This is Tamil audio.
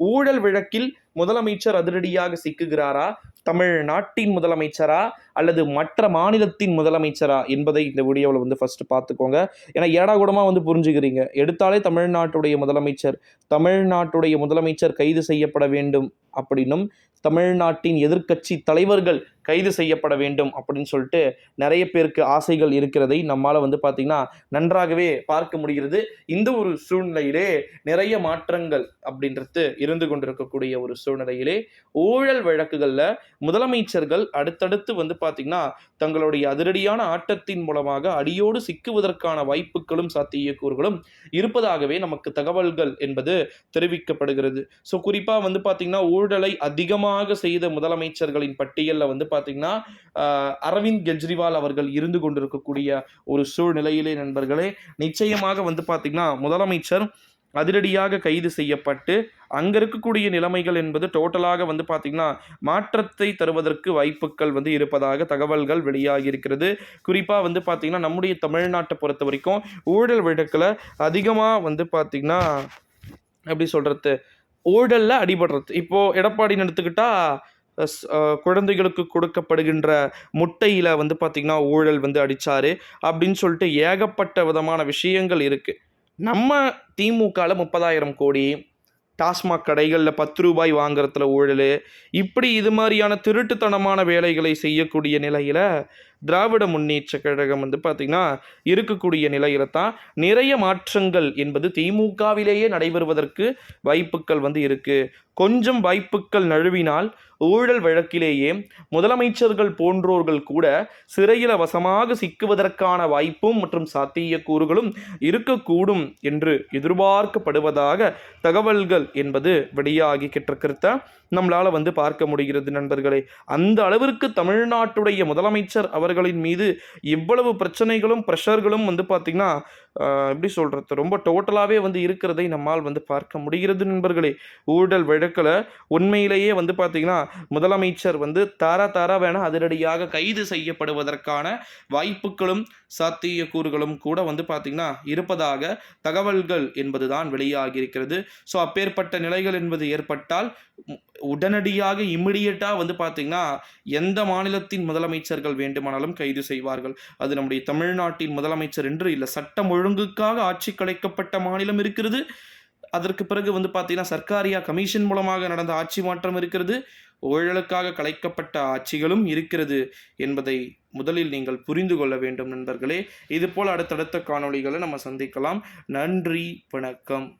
ஊழல் வழக்கில் முதலமைச்சர் அதிரடியாக சிக்குகிறாரா? தமிழ்நாட்டின் முதலமைச்சரா? அல்லது மற்ற மாநிலத்தின் முதலமைச்சரா? என்பதை இந்த வீடியோவில் வந்து ஃபர்ஸ்ட் பார்த்துக்கோங்க. ஏன்னா ஏடாகூடமாக வந்து புரிஞ்சுக்கிறீங்க. எடுத்தாலே தமிழ்நாட்டுடைய முதலமைச்சர் தமிழ்நாட்டுடைய முதலமைச்சர் கைது செய்யப்பட வேண்டும் அப்படின்னும் தமிழ்நாட்டின் எதிர்க்கட்சி தலைவர்கள் கைது செய்யப்பட வேண்டும் அப்படின்னு சொல்லிட்டு நிறைய பேருக்கு ஆசைகள் இருக்கிறதை நம்மால் வந்து பார்த்திங்கன்னா நன்றாகவே பார்க்க முடிகிறது. இந்த ஒரு சூழ்நிலையிலே நிறைய மாற்றங்கள் அப்படின்றது இருந்து கொண்டிருக்கக்கூடிய ஒரு சூழ்நிலையிலே ஊழல் வழக்குகளில் முதலமைச்சர்கள் அடுத்தடுத்து வந்து பார்த்திங்கன்னா தங்களுடைய அதிரடியான ஆட்டத்தின் மூலமாக அடியோடு சிக்குவதற்கான வாய்ப்புகளும் சாத்தியக்கூறுகளும் இருப்பதாகவே நமக்கு தகவல்கள் என்பது தெரிவிக்கப்படுகிறது. ஸோ குறிப்பாக வந்து பார்த்திங்கன்னா ஊழலை அதிகமாக செய்த முதலமைச்சர்களின் பட்டியலில் வந்து பார்த்திங்கன்னா அரவிந்த் கெஜ்ரிவால் அவர்கள் இருந்து கொண்டிருக்கக்கூடிய ஒரு சூழ்நிலையிலே நண்பர்களே நிச்சயமாக வந்து பார்த்திங்கன்னா முதலமைச்சர் அதிரடியாக கைது செய்யப்பட்டு அங்கே இருக்கக்கூடிய நிலைமைகள் என்பது டோட்டலாக வந்து பார்த்திங்கன்னா மாற்றத்தை தருவதற்கு வாய்ப்புகள் வந்து இருப்பதாக தகவல்கள் வெளியாகி இருக்கிறது. குறிப்பாக வந்து பார்த்திங்கன்னா நம்முடைய தமிழ்நாட்டை பொறுத்த வரைக்கும் ஊழல் வழக்கில் அதிகமாக வந்து பார்த்திங்கன்னா எப்படி சொல்கிறது ஊழலில் அடிபடுறது. இப்போது எடப்பாடின்னு எடுத்துக்கிட்டால் குழந்தைகளுக்கு கொடுக்கப்படுகின்ற முட்டையில் வந்து பார்த்திங்கன்னா ஊழல் வந்து அடித்தார் அப்படின்னு சொல்லிட்டு ஏகப்பட்ட விதமான விஷயங்கள் இருக்குது நம்ம திமுகவில் முப்பதாயிரம் கோடி டாஸ்மாக் கடைகளில் பத்து ரூபாய் வாங்குறதுல ஊழல் இப்படி இது மாதிரியான திருட்டுத்தனமான வேலைகளை செய்யக்கூடிய நிலையில் திராவிட முன்னேற்ற கழகம் வந்து பார்த்திங்கன்னா இருக்கக்கூடிய நிலையில தான் நிறைய மாற்றங்கள் என்பது திமுகவிலேயே நடைபெறுவதற்கு வாய்ப்புகள் வந்து இருக்குது கொஞ்சம் வாய்ப்புகள் நழுவினால் ஊழல் வழக்கிலேயே முதலமைச்சர்கள் போன்றோர்கள் கூட சிறையில் வசமாக சிக்குவதற்கான வாய்ப்பும் மற்றும் சாத்தியக்கூறுகளும் இருக்கக்கூடும் என்று எதிர்பார்க்கப்படுவதாக தகவல்கள் என்பது வெளியாகி கிட்டிருக்கிறத நம்மளால் வந்து பார்க்க முடிகிறது நண்பர்களே. அந்த அளவிற்கு தமிழ்நாட்டுடைய முதலமைச்சர் அவர்களின் மீது இவ்வளவு பிரச்சனைகளும் ப்ரெஷர்களும் வந்து பார்த்திங்கன்னா எப்படி சொல்கிறது ரொம்ப டோட்டலாகவே வந்து இருக்கிறதை நம்மால் வந்து பார்க்க முடிகிறது நண்பர்களே. ஊழல் வழக்கில் உண்மையிலேயே வந்து பார்த்திங்கன்னா முதலமைச்சர் வந்து தாரா தாரா வேணால் அதிரடியாக கைது செய்யப்படுவதற்கான வாய்ப்புகளும் சாத்தியக்கூறுகளும் கூட வந்து பார்த்திங்கன்னா இருப்பதாக தகவல்கள் என்பதுதான் வெளியாகி இருக்கிறது. ஸோ அப்பேற்பட்ட நிலைகள் என்பது ஏற்பட்டால் உடனடியாக இம்மிடியட்டாக வந்து பார்த்திங்கன்னா எந்த மாநிலத்தின் முதலமைச்சர்கள் வேண்டுமானாலும் கைது செய்வார்கள். அது நம்முடைய தமிழ்நாட்டின் முதலமைச்சர் என்று இல்லை சட்டம் ஒழுங்குக்காக ஆட்சி கலைக்கப்பட்ட மாநிலம் இருக்கிறது. அதற்கு பிறகு வந்து பார்த்தீங்கன்னா சர்க்காரியா கமிஷன் மூலமாக நடந்த ஆட்சி மாற்றம் இருக்கிறது. ஊழலுக்காக கலைக்கப்பட்ட ஆட்சிகளும் இருக்கிறது என்பதை முதலில் நீங்கள் புரிந்து கொள்ள வேண்டும் நண்பர்களே. இதுபோல் அடுத்தடுத்த காணொளிகளை நம்ம சந்திக்கலாம். நன்றி வணக்கம்.